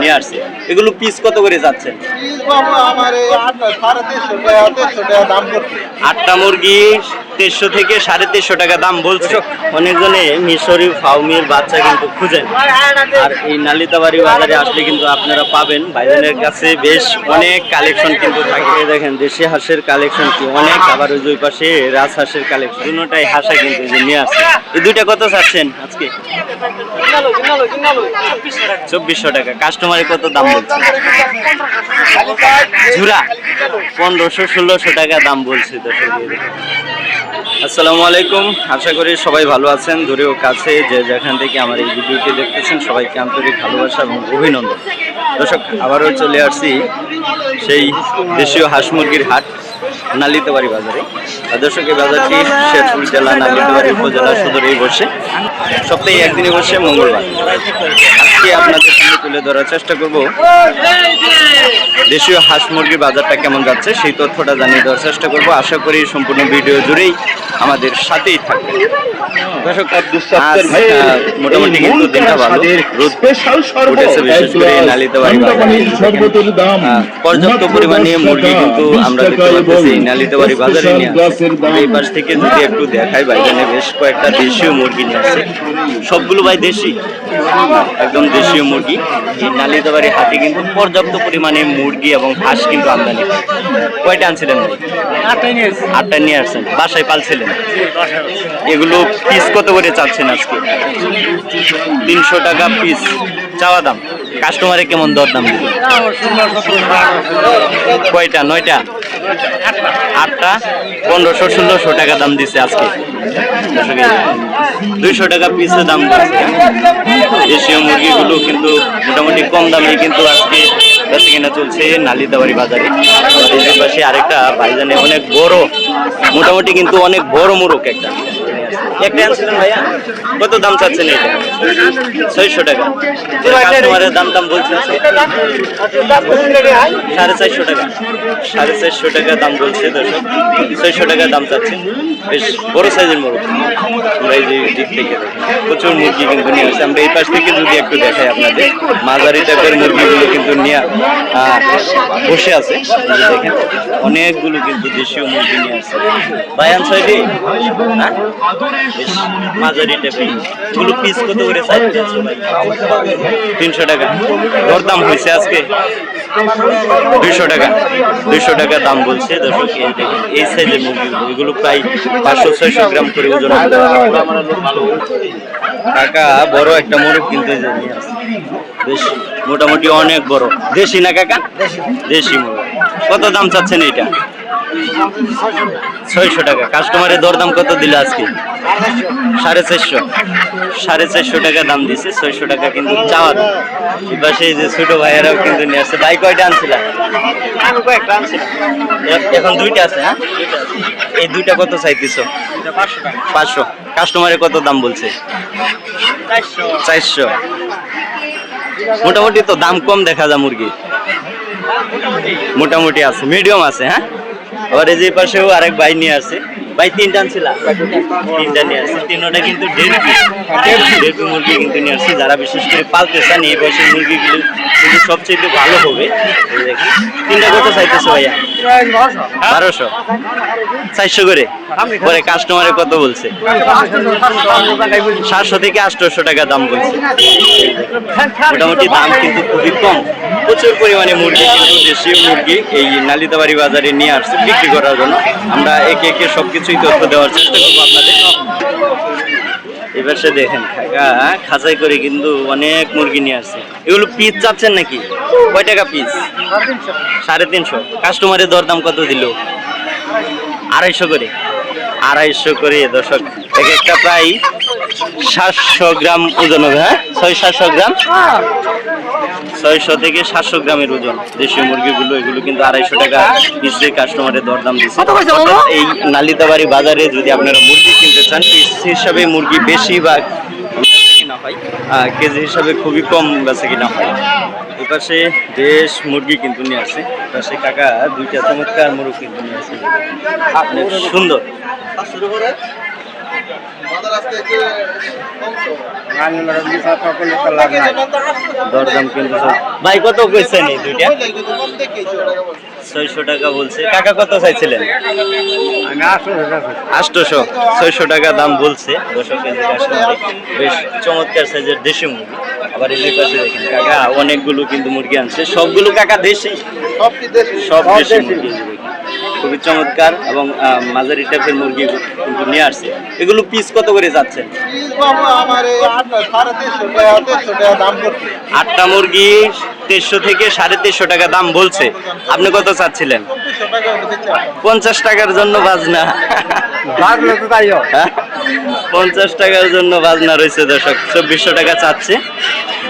নিয়ে আসছে। এগুলো পিস কত করে যাচ্ছেন করছে। আটটা মুরগি দেড়শো থেকে সাড়ে তিনশো টাকা দাম বলছে। অনেকজনে মিশরি ফাউমির বাচ্চা কিন্তু খুঁজেন। আর এই নালিতাবাড়ি বাজারে আসলে কিন্তু আপনারা পাবেন। ভাইজানের কাছে বেশ অনেক কালেকশন কিন্তু থাকে। দেখেন দেশি হাঁসের কালেকশন কি অনেক। আবার ওই দুই পাশে রাজ হাঁসের কালেকশন। দুটাই হাঁসা কিন্তু নিয়ে আসছে। এই দুইটা কত চাচ্ছেন আজকে? চব্বিশশো টাকা। কাস্টমারে কত দাম বলছে? ঝুরা পনেরোশো ষোলোশো টাকা দাম বলছে দর্শক। আসসালামু আলাইকুম। আশা করি সবাই ভালো আছেন, দূরেও কাছে যে যেখান থেকে আমার এই ভিডিওটি দেখতেছেন, সবাইকে আন্তরিক ভালোবাসা এবং অভিনন্দন। দর্শক, আবারও চলে আসছি সেই দেশীয় হাঁস মুরগির হাট। নালিতাবাড়ি বাজারে। দর্শক এই বাজারটি শেরপুর জেলা নালিতাবাড়ি উপজেলা সদরেই বসে। সপ্তাহে একদিনে বসে মঙ্গলবার। আজকে আপনাদের সামনে তুলে ধরার চেষ্টা করব। দেশীয় হাঁস মুরগির বাজারটা কেমন যাচ্ছে সেই তথ্যটা জানিয়ে দেওয়ার চেষ্টা করব। আশা করি সম্পূর্ণ ভিডিও জুড়েই আমাদের সাথেই থাকবে মোটামুটি কিন্তু দিনটা ভালো। রোদ উঠেছে বিশেষ করে এই নালিতাবাড়ি বাজারে। আহ, পর্যাপ্ত পরিমাণে মুরগি কিন্তু আমরা দেখতে পাচ্ছি এই নালিতাবাড়ি বাজারে নিয়ে আসছে। এই পাশ থেকে যদি একটু দেখাই বাইজানে বেশ কয়েকটা দেশীয় মুরগি নিয়ে আসছে। সবগুলো ভাই দেশি একদম দেশীয় মুরগি। এই নালিতাবাড়ি হাটে কিন্তু পর্যাপ্ত পরিমাণে মুরগি এবং হাঁস কিন্তু আমদানি কয়টা আনছিলেন ভাই? আটটা নিয়ে আসছেন। বাসায় পালছিলেন? এগুলো পিস কত করে চাচ্ছেন আজকে? তিনশো টাকা পিস চাওয়া দাম? কাস্টমারে কেমন দর দাম কয়টা? নয়টা? আটটা? পনেরোশো, ষোলোশো টাকা দাম দিছে আজকে। দুইশো টাকা পিসে দাম দিচ্ছে দেশীয় মুরগিগুলো কিন্তু মোটামুটি কম দামে কিন্তু আজকে বেচা কেনা চলছে নালিতাবাড়ি বাজারে। আমাদের পাশে আরেকটা ভাইজানে অনেক বড়, মোটামুটি কিন্তু অনেক বড় মুরগ একটা। একটা আনছিলেন ভাইয়া? কত দাম চাচ্ছেন ছয়শো টাকা। কাস্টমারের দাম দাম বলছেন? সাড়ে চারশো টাকা। সাড়ে চারশো টাকা দাম বলছে দর্শক। ছয়শো টাকা দাম চাচ্ছে বেশ বড় সাইজের মুরগ। থেকে প্রচুর মুরগি কিন্তু নিয়ে আসছে। আমরা এই পাশ থেকে যদি একটু দেখাই আপনাদের, মাঝারি টাইপের মুরগিগুলো কিন্তু নিয়ে বসে আছে। অনেকগুলো কিন্তু দেশীয় মুরগি নিয়ে আসছে। হ্যাঁ? বেশ মাঝারি টাইপের। এগুলো পিস কত করে তিনশো টাকা। দরদাম হয়েছে আজকে? দুইশো টাকা। দুইশো টাকা দাম বলছে দর্শক, এই সাইজের মুরগিগুলো। এগুলো প্রায় পাঁচশো, ছয়শো গ্রাম করে ওজন। কাকা, বড় একটা মোরগ কিন্তু আসছে। বেশ, মোটামুটি অনেক বড়। দেশি না কাকা? দেশি। মোরগ। কত দাম চাচ্ছেন এটা ছয়শো টাকা। কাস্টমারের দরদাম কত দিলে আজকে? সাড়ে চারশো সাড়ে চারশো টাকা দাম দিছে, ছয়শো টাকা কিন্তু দাম এপাশে এই যে ছোট ভাইয়েরাও কিন্তু নিয়ে আসছে। ভাই, কয়টা আনছিলাম আনছিলাম। এখন দুইটা আছে হ্যাঁ? এই দুইটা কত চাইতেছ? পাঁচশো। কাস্টমারে কত দাম বলছে? চারশো। মোটামুটি তো দাম কম দেখা যায় মুরগি মোটামুটি আছে, মিডিয়াম আছে হ্যাঁ? আবার এই যে পাশেও আরেক ভাই নিয়ে আসছে ভাই তিনটা আনছিল তিনটা নিয়ে আসছে তিনটা কিন্তু পিস মুরগি কিন্তু নিয়ে আসছে। যারা বিশেষ করে পালতে চান এই বয়সের মুরগিগুলো কিন্তু সবচেয়ে ভালো হবে। তিনটা কত চাইতেছে ভাইয়া? বারোশো। চারশো করে? পরে কাস্টমারে কত বলছে? সাতশো থেকে আটশোশো টাকা দাম বলছে। মোটামুটি দাম কিন্তু খুবই কম। প্রচুর পরিমাণে মুরগি কিন্তু দেশীয় মুরগি এই নালিতাবাড়ি বাজারে নিয়ে আসছে, বিক্রি করার জন্য। আমরা একে একে সবকিছুই তথ্য দেওয়ার চেষ্টা করব আপনাদের। এবার সে দেখেন খাঁচাই করে কিন্তু অনেক মুরগি নিয়ে আসছে। এগুলো পিস চাচ্ছেন নাকি? কয় টাকা পিস সাড়ে তিনশো। কাস্টমারের দরদাম কত দিল? আড়াইশো করে। আড়াইশো করে, দর্শক, এক একটা প্রায় সাতশো গ্রাম ওজন হবে হ্যাঁ? ছয় সাতশো গ্রাম। ছয়শো থেকে সাতশো গ্রামের ওজন দেশীয় মুরগিগুলো এগুলো কিন্তু আড়াইশো টাকা পিসে কাস্টমারের দরদাম দিচ্ছে। এই নালিতাবাড়ি বাজারে যদি আপনারা মুরগি কিনতে চান পিস হিসাবে মুরগি বেশি বা কিনা হয় কেজি হিসাবে খুবই কম বেচা কিনা হয়। এই পাশে বেশ মুরগি কিন্তু নিয়ে আসে। পাশে কাকা দুইটা চমৎকার মুরগি কিন্তু নিয়ে আসে। সুন্দর। আজকে একটু কম তো। দরদাম কিন্তু ভাই কত কইছেন এই দুইটা? ছয়শো টাকা বলছে। কাকা কত চাইছিলেন? আটশোশো ছয়শো টাকা দাম বলছে। বেশ চমৎকার সাইজের দেশি মুরগি। আবার এই পাশে দেখেন কাকা অনেকগুলো কিন্তু মুরগি আনছে। সবগুলো কাকা দেশি। সব দেশি? মুরগি। খুবই চমৎকার এবং মাঝারি টাইপের মুরগি কিন্তু নিয়ে আসছে। এগুলো পিস কত করে যাচ্ছেন দেড়শো আটটা মুরগি তেরশো থেকে সাড়ে তেরশো টাকা দাম বলছে। আপনি কত চাচ্ছিলেন। পঞ্চাশ টাকার জন্য বাজনা? পঞ্চাশ টাকার জন্য বাজনা রয়েছে দর্শক। চব্বিশশো টাকা চাচ্ছে।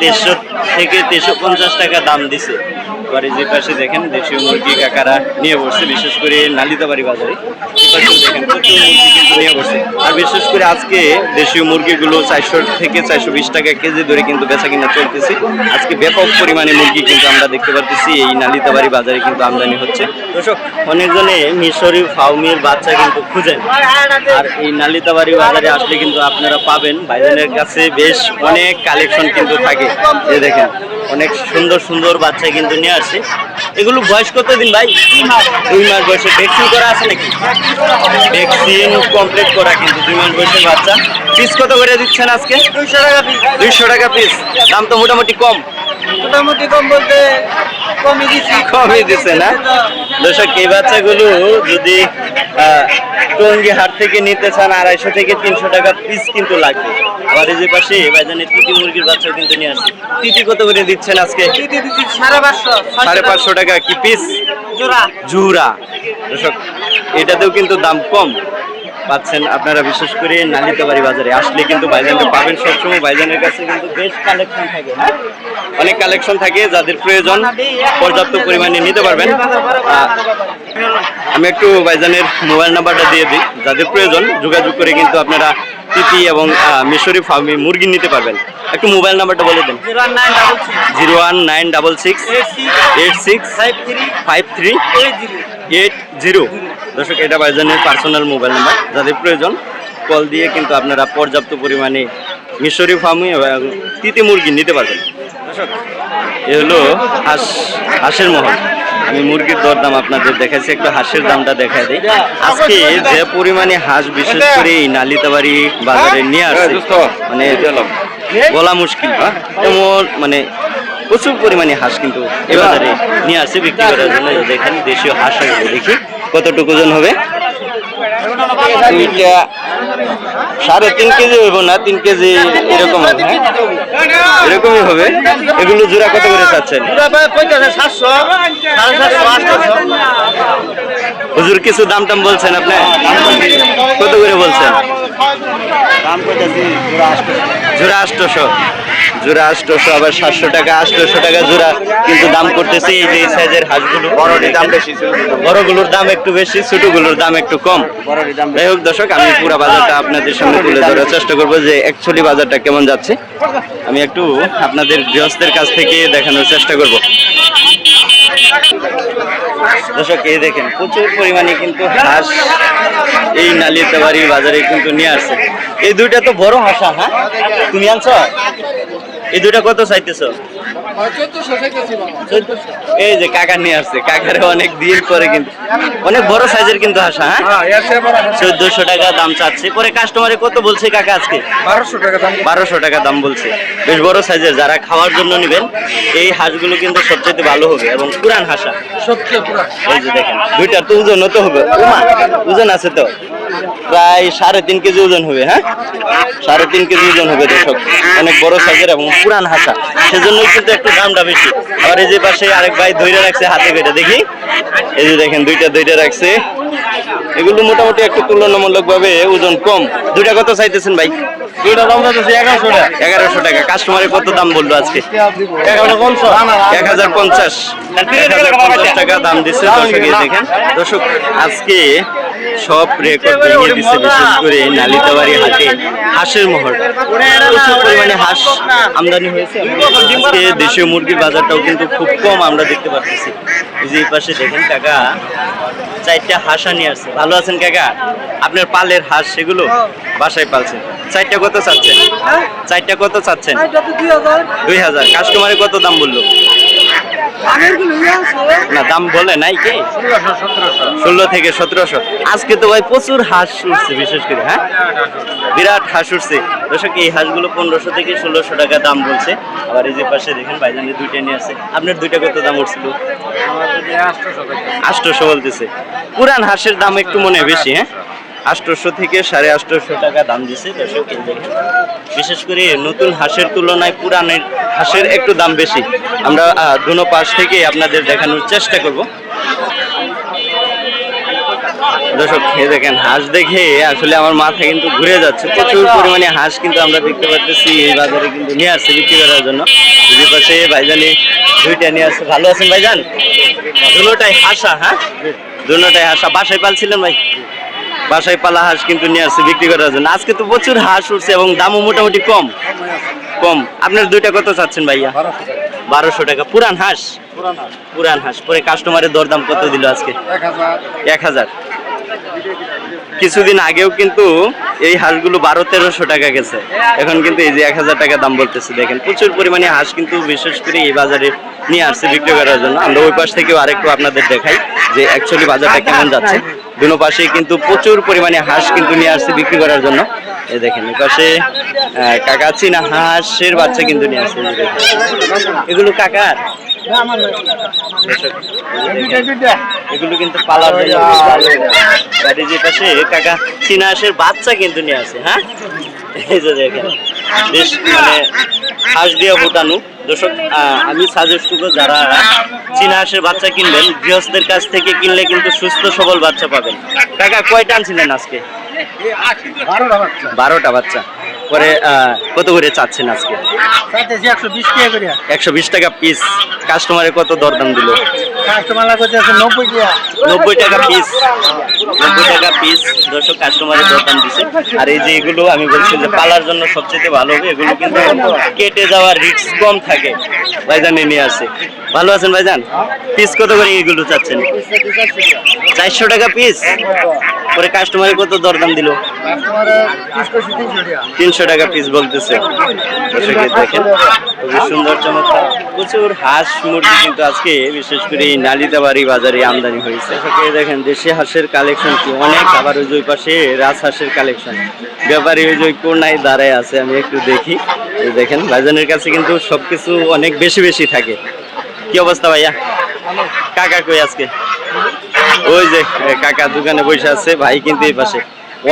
দেড়শো থেকে দেড়শো পঞ্চাশ টাকা দাম দিছে। এবারে যে পাশে দেখেন দেশীয় মুরগি কাকারা নিয়ে বসছে, বিশেষ করে নালিতাবাড়ি বাজারে। নিয়ে বসছে। আর বিশেষ করে আজকে দেশীয় মুরগিগুলো চারশো থেকে চারশো বিশ টাকা কেজি ধরে কিন্তু বেচা কিনা চলতেছে। আজকে ব্যাপক পরিমাণে মুরগি কিন্তু আমরা দেখতে পারতেছি, এই নালিতাবাড়ি বাজারে কিন্তু আমদানি হচ্ছে। দর্শক, অনেকজনে মিশরি, ফাউমির বাচ্চা কিন্তু খুঁজেন। আর এই নালিতাবাড়ি বাজারে আসলে কিন্তু আপনারা পাবেন। ভাইজানের কাছে বেশ অনেক কালেকশন কিন্তু থাকে। এই দেখেন, অনেক সুন্দর সুন্দর বাচ্চা কিন্তু নিয়ে আসছে এগুলো বয়স কত দিন ভাই? দুই মাস। বয়সে ভ্যাকসিন করা আছে নাকি? ভ্যাকসিন কমপ্লিট করা কিন্তু দুই মাস বয়সের বাচ্চা। পিস কত করে দিচ্ছেন আজকে? দুইশো টাকা পিস দুইশো টাকা পিস দাম তো মোটামুটি কম। মোটামুটি কম বলতে কমই দিচ্ছে না? দর্শক এই বাচ্চাগুলো যদি টঙ্গি হাট থেকে নিতে চান আড়াইশো থেকে তিনশো টাকা পিস কিন্তু লাগবে। আবার এই যে পাশে ভাইজানের তিতি মুরগির বাচ্চাও কিন্তু নিয়ে আসছে। তিতি কত করে দিচ্ছেন আজকে? সাড়ে পাঁচশো টাকা। কি পিস জুরা দর্শক এটাতেও কিন্তু দাম কম। পাচ্ছেন আপনারা বিশেষ করে নালিতাবাড়ি বাজারে। আসলে কিন্তু ভাইজানটা পাবেন সবসময়। ভাইজানের কাছে কিন্তু বেশ কালেকশন থাকে হ্যাঁ? অনেক কালেকশন থাকে যাদের প্রয়োজন পর্যাপ্ত পরিমাণে নিতে পারবেন। আমি একটু ভাইজানের মোবাইল নাম্বারটা দিয়ে দিই। যাদের প্রয়োজন, যোগাযোগ করে কিন্তু আপনারা তিতি এবং মিশরি ফার্মি মুরগি নিতে পারবেন। একটু মোবাইল নাম্বারটা বলে দেন। Zero one nine double six eight six five three, eight zero. দর্শক এটা বাইজানের পার্সোনাল মোবাইল নাম্বার যাদের প্রয়োজন কল দিয়ে কিন্তু আপনারা পর্যাপ্ত পরিমাণে মিশরি ফার্মি তিতি মুরগি নিতে পারবেন। দর্শক এ হলো হাঁস হাঁসের মহল। আমি মুরগির দরদাম আপনাদের দেখাচ্ছি একটু হাঁসের দামটা দেখাই দিই। আজকে যে পরিমাণে হাঁস বিশেষ করে এই নালিতাবাড়ি বাজারে নিয়ে আসছে মানে বলা মুশকিল এমন মানে প্রচুর পরিমাণে হাঁস কিন্তু এ বাজারে নিয়ে আসছে বিক্রি করার জন্য দেখেন দেশীয় হাঁস দেখি কতটুকু ওজন হবে সাড়ে তিন কেজি হইব না তিন কেজি এরকম হ্যাঁ? এরকমই হবে। এগুলো জোড়া কত করে চাচ্ছেন? হুজুর কিছু দাম টাম বলছেন আপনি? কত করে বলছেন? দাম কইতাছি জোড়া আটশোশো। জোড়া আটশোশো আবার সাতশো টাকা আটশোশো টাকা জোড়া। কিন্তু দাম করতেছে এই যে সাইজের হাঁসগুলো। বড়টির দাম বেশি বড়গুলোর দাম একটু বেশি ছোটগুলোর দাম একটু কম। যাই হোক দর্শক আমি পুরো বাজারটা আপনাদের সামনে তুলে ধরার চেষ্টা করব যে অ্যাকচুয়ালি বাজারটা কেমন যাচ্ছে। আমি একটু আপনাদের গৃহস্থের কাছ থেকে দেখানোর চেষ্টা করব। দর্শক, এই দেখেন, প্রচুর পরিমাণে কিন্তু হাঁস এই নালিয়াতাবাড়ি বাজারে কিন্তু নিয়ে আসছে। এই দুইটা তো বড় হাঁসা হ্যাঁ? তুমি আনছ? এই দুইটা কত চাইতেছো? এই যে কাকা নিয়ে আসছে কাকারে অনেক দিন পরে কিন্তু অনেক বড় সাইজের কিন্তু হাঁসা হ্যাঁ? চোদ্দশো টাকা দাম চাচ্ছে। পরে কাস্টমারে কত বলছে কাকা আজকে? বারোশো টাকা দাম। বারোশো টাকা দাম বলছে। বেশ বড় সাইজের যারা খাওয়ার জন্য নেবেন এই হাঁসগুলো কিন্তু সবচেয়ে ভালো হবে এবং পুরান হাঁসা। সবচেয়ে এই যে দেখেন দুইটার তো ওজন তো হবে। ওজন আছে তো? প্রায় সাড়ে তিন কেজি ওজন হবে হ্যাঁ? সাড়ে তিন কেজি ওজন হবে দর্শক। অনেক বড় সাইজের এবং পুরান হাঁসা। সেজন্যই কিন্তু একটু দামটা বেশি। আবার এই যে পাশে আরেক ভাই ধৈর্য রাখছে হাতে করে দেখি? এই যে দেখেন দুইটা দুইটা রাখছে। এগুলো মোটামুটি একটু তুলনামূলক ভাবে ওজন কম। দুইটা কত চাইতেছেন ভাই? দুইটা দাম যাচ্ছে এগারোশো টাকা। এগারোশো টাকা। কাস্টমারে কত দাম বলল আজকে? পঞ্চাশ। এক হাজার পঞ্চাশ। এক হাজার পঞ্চাশ টাকা দাম দিচ্ছে দর্শক দেখেন। দর্শক আজকে সব রেকর্ড ভেঙে দিচ্ছে বিশেষ করে নালিতাবাড়ি হাটে। হাঁসের মহল। প্রচুর পরিমাণে হাঁস আমদানি হয়েছে। দেশীয় মুরগির বাজারটাও কিন্তু খুব কম আমরা দেখতে পাচ্ছি যে পাশে দেখেন কাকা, চারটা হাঁসা নিয়ে আসছে। ভালো আছেন কাকা? আপনার পালের হাঁস সেগুলো বাসায় পালছেন। চারটা কত চাচ্ছেন? চারটা কত চাচ্ছেন? দুই হাজার। কাস্টমারে কত দাম বলল? না দাম বলে নাই কি? ষোলো থেকে সতেরোশো। আজকে তো ভাই প্রচুর হাঁস উঠছে বিশেষ করে হ্যাঁ? বিরাট হাঁস উঠছে। দর্শক এই হাঁসগুলো পনেরোশো থেকে ষোলোশো টাকা দাম বলছে। আবার এই যে পাশে দেখেন ভাইজানের দুইটা নিয়ে আছে আপনার দুইটা কত দাম উঠছিল? আষ্টশো বলতেছে। পুরান হাঁসের দাম একটু মনে হয় বেশি হ্যাঁ? আষ্টশো থেকে সাড়ে আষ্টশো টাকা দাম দিছে দর্শক। বিশেষ করে নতুন হাঁসের তুলনায় পুরানের হাঁসের একটু দাম বেশি। আমরা দুনো পাশ থেকে আপনাদের দেখানোর চেষ্টা করব। দর্শক, এই দেখেন, হাঁস দেখে আসলে আমার মাথা কিন্তু ঘুরে যাচ্ছে। প্রচুর পরিমাণে হাঁস কিন্তু আমরা দেখতে পাচ্ছি এই বাজারে কিন্তু নিয়ে আসছে বিক্রি করার জন্য। দুই পাশে ভাইজানি দুইটা নিয়ে আসছে। ভালো আছেন ভাইজান? দুটোটাই হাঁসা হ্যাঁ? দুটোটাই হাঁসা। বাসায় পালছিলেন ভাই? বাসায় পালা হাঁস কিন্তু নিয়ে আসছে বিক্রি করার জন্য। আজকে তো প্রচুর হাঁস উঠছে এবং দামও মোটামুটি কম। কম। আপনার দুইটা কত চাচ্ছেন ভাইয়া? বারোশো টাকা। পুরান হাঁস? পুরান হাঁস। পরে কাস্টমারের দরদাম কত দিল আজকে? এক হাজার। কিছুদিন আগেও কিন্তু এই হাঁসগুলো বারো তেরোশো টাকা গেছে। এখন কিন্তু এই যে এক হাজার টাকা দাম বলতেছে। দেখেন প্রচুর পরিমাণে হাঁস কিন্তু বিশেষ করে এই বাজারে নিয়ে আসছে বিক্রি করার জন্য। আমরা ওই পাশ থেকেও আরেকটু আপনাদের দেখাই যে অ্যাকচুয়ালি বাজারটা কেমন যাচ্ছে। দুনো পাশে কিন্তু প্রচুর পরিমাণে হাঁস কিন্তু নিয়ে আসছে বিক্রি করার জন্য। এই দেখেন পাশে কাকা চীনা হাঁসের বাচ্চা কিন্তু নিয়ে আসছে। এগুলো কাকার এগুলো কিন্তু পালার যে পাশে কাকা চীনা হাঁসের বাচ্চা কিন্তু নিয়ে আসে হ্যাঁ? এই যে দেখেন বেশ মানে হাঁস দিয়ে ফুটানো দর্শক আমি সাজেস্ট করব যারা চীনা হাঁসের বাচ্চা কিনবেন গৃহস্থের কাছ থেকে কিনলে কিন্তু সুস্থ সবল বাচ্চা পাবেন। কাকা কয়টা আনছিলেন আজকে? বারোটা বাচ্চা। পরে আহ, কত করে চাচ্ছেন আজকে? একশো বিশ টাকা পিস কাস্টমারে কত দরদাম দিল? কাস্টমার করতে আছে নব্বই টাকা পিস নব্বই টাকা পিস কাস্টমারের আর এই আমি যে জন্য সবচেয়ে ভালো কিন্তু কেটে যাওয়ার রিস্ক কম থাকে। ভাইজান নিয়ে আসে ভালো আছেন ভাইজান? পিস কত করে এগুলো চাচ্ছেন? চারশো টাকা পিস পরে কাস্টমারে কত দরদাম দিল? তিনশো টাকা পিস বলতেছে। দেখেন। খুবই সুন্দর, চমৎকার। প্রচুর হাঁস মুরগি কিন্তু আজকে বিশেষ করে এই নালিতাবাড়ি বাজারে আমদানি হয়েছে। দর্শক দেখেন দেশি হাঁসের কালেকশন কি, অনেক আবার ওই পাশে রাজ হাঁসের কালেকশন ব্যাপারী ওই যে কোনায় দাঁড়ায় আছে, আমি একটু দেখি। দেখেন বাজানের কাছে কিন্তু সবকিছু অনেক বেশি বেশি থাকে। কি অবস্থা ভাইয়া? কাকা কই আজকে? ওই যে কাকা দোকানে বসে আছে, ভাই কিন্তু এই পাশে।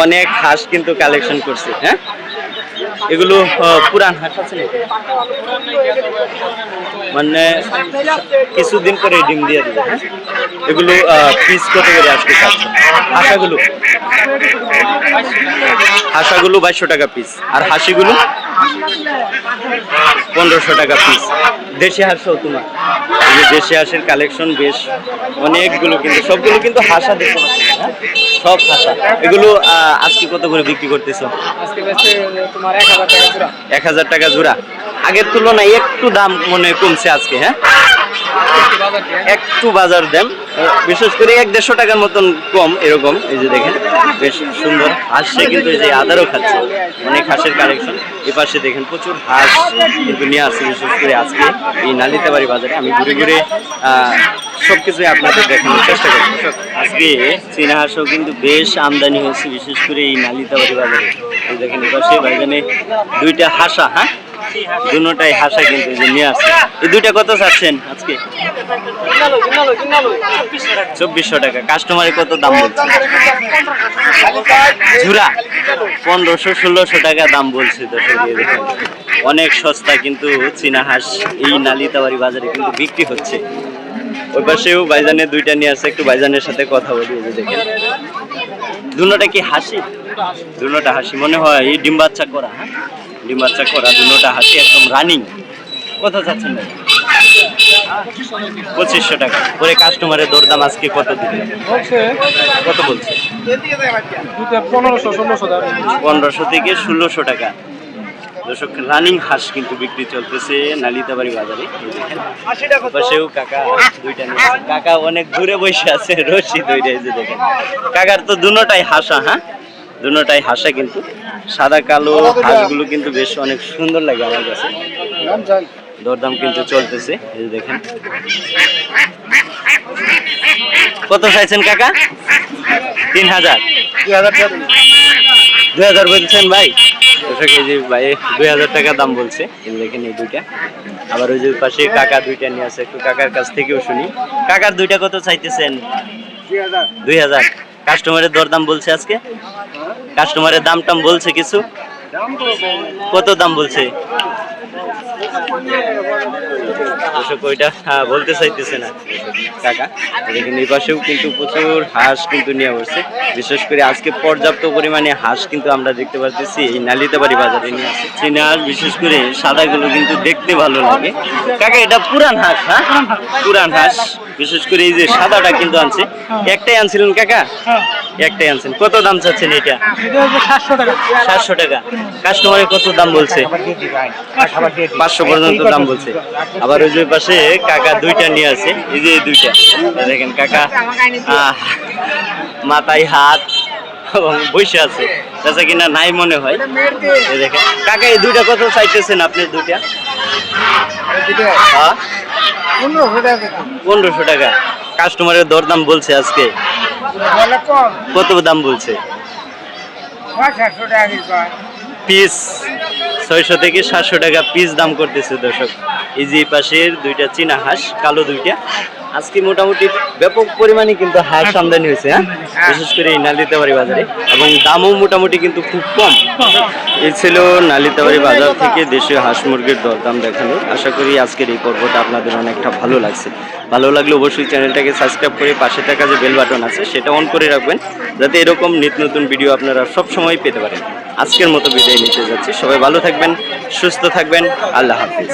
অনেক হাঁস কিন্তু কালেকশন করছে হ্যাঁ? এগুলো পুরান হাঁস মানে কিছুদিন পরে ডিম দিয়ে দেবে হ্যাঁ? এগুলো পিস কত করে চাচ্ছে হাঁসাগুলো? হাঁসাগুলো বাইশশো টাকা পিস আর হাসিগুলো? পনেরোশো টাকা পিস দেশি হাঁসও তোমার। দেশি হাঁসের কালেকশন বেশ অনেকগুলো কিন্তু, সবগুলো কিন্তু হাঁসা দেখতে হ্যাঁ? সব হাঁসা। এগুলো আজকে কত করে বিক্রি করতেছো? আজকে তোমার এক হাজার এক হাজার টাকা জোড়া। আগের তুলনায় একটু দাম মনে কমছে আজকে হ্যাঁ? একটু বাজার দেন। বিশেষ করে এক দেড়শো টাকার মতন কম এরকম, এই যে দেখেন, বেশ সুন্দর হাঁসে কিন্তু এই যে আদারও খাচ্ছে, অনেক হাঁসের কালেকশন এ পাশে দেখেন প্রচুর হাঁস কিন্তু নিয়ে আসছে, বিশেষ করে আজকে এই নালিতাবাড়ি বাজারে। আমি ঘুরে ঘুরে সব কিছুই আপনাদের দেখানোর চেষ্টা করি আজকে চীনা হাঁসও কিন্তু বেশ আমদানি হয়েছে, বিশেষ করে এই নালিতাবাড়ি বাজারে দেখেন পাশে ভাইজানে দুইটা হাসা হ্যাঁ? দুটাই হাঁসা কিন্তু নিয়ে আসছে। এই দুইটা কত চাচ্ছেন আজকে? চব্বিশশো টাকা। কাস্টমারে কত দাম বলছে? ঝুরা। পনেরোশো, ষোলোশো টাকা দাম বলছে দর্শক অনেক সস্তা কিন্তু চীনা হাঁস এই নালিতাবাড়ি বাজারে কিন্তু বিক্রি হচ্ছে। ওই পাশেও বাইজানের দুইটা নিয়ে আসছে একটু বাইজানের সাথে কথা বলি দেখেন। দুনোটা কি হাসি? দুনোটা হাসি মনে হয় এই ডিম বাচ্চা করা হ্যাঁ? ডিম বাচ্চা করা দুনোটা হাসি একদম রানিং। কত চাচ্ছেন ভাই? পঁচিশশো টাকা। করে কাস্টমারের দরদাম আজকে কত দিবে? কত বলছে? পনেরোশো ষোলোশো পনেরোশো থেকে ষোলোশো টাকা। দর্শক রানিং হাঁস কিন্তু বিক্রি চলতেছে নালিতাবাড়ি বাজারে। পাশেও কাকা, দুইটা। কাকা অনেক দূরে বসে আছে, রশি দুইটা যে দেখেন। কাকার তো দুটাই হাসা হ্যাঁ? দুটাই হাসা কিন্তু। সাদা, কালো হাঁসগুলো কিন্তু বেশ অনেক সুন্দর লাগে আমার কাছে। দরদাম কিন্তু চলতেছে, এই দেখেন। কত চাইছেন কাকা? তিন হাজার। দুই হাজার বলছেন ভাই? দর্শক এই ভাই, দুই হাজার টাকা দাম বলছে। দেখেন এই দুইটা। আবার ওই যে পাশে কাকা দুইটা নিয়ে আছে, একটু কাকার কাছ থেকেও শুনি। কাকার দুইটা কত চাইতেছেন? দুই হাজার। কাস্টমারের দরদাম বলছে আজকে? কাস্টমারের দাম টাম বলছে কিছু? কত দাম বলছে? ওইটা হ্যাঁ, বলতে চাইতেছে না। কাকা পাশেও কিন্তু প্রচুর হাঁস কিন্তু নিয়ে বসছে বিশেষ করে আজকে পর্যাপ্ত পরিমাণে হাঁস কিন্তু আমরা দেখতে পাচ্ছি এই নালিতাবাড়ি বাজারে নিয়ে আসছে। চীনা হাঁস বিশেষ করে সাদাগুলো কিন্তু দেখতে ভালো লাগে। কাকা এটা পুরান হাঁস হ্যাঁ? পুরান হাঁস বিশেষ করে এই যে সাদাটা কিন্তু আনছে। একটাই আনছিলেন কাকা? একটাই আনছেন। কত দাম চাচ্ছেন এটা? সাতশো টাকা। কাস্টমারে কত দাম বলছে? পাঁচশো পর্যন্ত দাম বলছে। আবার ওই যে পাশে কাকা দুইটা নিয়ে আছে। এই যে দুইটা। দেখেন কাকা মাথায় হাত বসে আছে। তাছাড়া কিনা নাই মনে হয়। দেখেন। কাকা, এই দুইটা কত চাইতেছেন আপনি দুইটা? হ্যাঁ? পনেরোশো টাকা। কাস্টমারের দরদাম বলছে আজকে। কত দাম বলছে? পিস ছয়শো থেকে সাতশো টাকা পিস দাম করতেছে দর্শক। এই যে পাশের দুইটা চীনা হাঁস, কালো দুইটা। আজকে মোটামুটি ব্যাপক পরিমাণে কিন্তু হাঁস আমদানি হয়েছে হ্যাঁ? বিশেষ করে এই নালিতাবাড়ি বাজারে। এবং দামও মোটামুটি কিন্তু খুব কম। এই ছিল নালিতাবাড়ি বাজার থেকে দেশীয় হাঁস মুরগির দরদাম দেখানো। আশা করি আজকের এই পর্বটা আপনাদের অনেকটা ভালো লাগছে। ভালো লাগলে অবশ্যই চ্যানেলটাকে সাবস্ক্রাইব করে পাশে থাকা যে বেল বাটন আছে সেটা অন করে রাখবেন যাতে এরকম নিত্য নতুন ভিডিও আপনারা সব সময় পেতে পারেন। আজকের মতো বিদায় নিতে যাচ্ছি। সবাই ভালো থাকবেন সুস্থ থাকবেন। আল্লাহ হাফিজ।